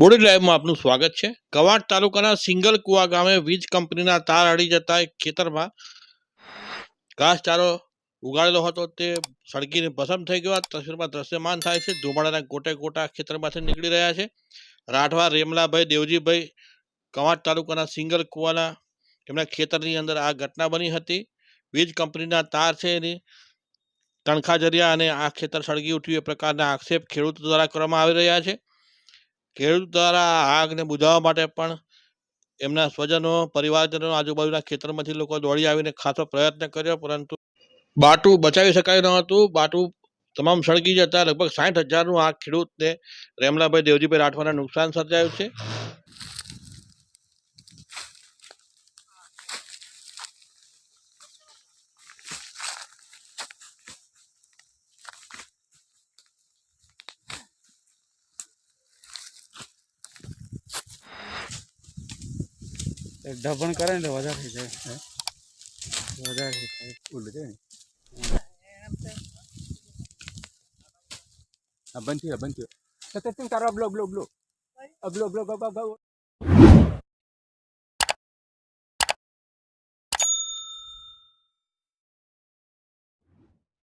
Body લાઈવમાં આપનું સ્વાગત છે. કવાંટ તાલુકાના સિંગલ કુવા ગામે વીજ કંપનીના તાર અડી જતા એક ખેતરમાં ઘાસચારો ઉગાડેલો હતો. તે સળગીને ભસમ થઈ ગયો. તસવીરમાં દ્રશ્યમાન થાય છે. ધુમાડાના ગોટે ગોટા ખેતરમાંથી નીકળી રહ્યા છે. રાઠવા રેમલાભાઈ, દેવજીભાઈ કવાંટ તાલુકાના સિંગલ કુવાના એમના ખેતરની અંદર આ ઘટના બની હતી. વીજ કંપનીના તાર છે એની તણખા જરિયા અને આ ખેતર સળગી ઉઠ્યું. એ પ્રકારના આક્ષેપ ખેડૂતો દ્વારા કરવામાં આવી રહ્યા છે. ખેડૂત દ્વારા આગને બુઝાવવા માટે પણ એમના સ્વજનો, પરિવારજનો આજુબાજુના ખેતરમાંથી લોકો દોડી આવીને ખાસો પ્રયત્ન કર્યો, પરંતુ બાટું બચાવી શકાયું ન હતું. બાટું તમામ સળગી જતા લગભગ સાઠ હજારનું આ ખેડૂતને રેમલાભાઈ દેવજીભાઈ રાઠવાના નુકસાન સર્જાયું છે. ઢબણ કરે ને તો વધારે થઈ જાય. વધારે થાય છે ને આ બંધ થયો બંધ થયો. તો તું તારો અબલો અબલો અબલો અબલો અબલો અબલો અબલો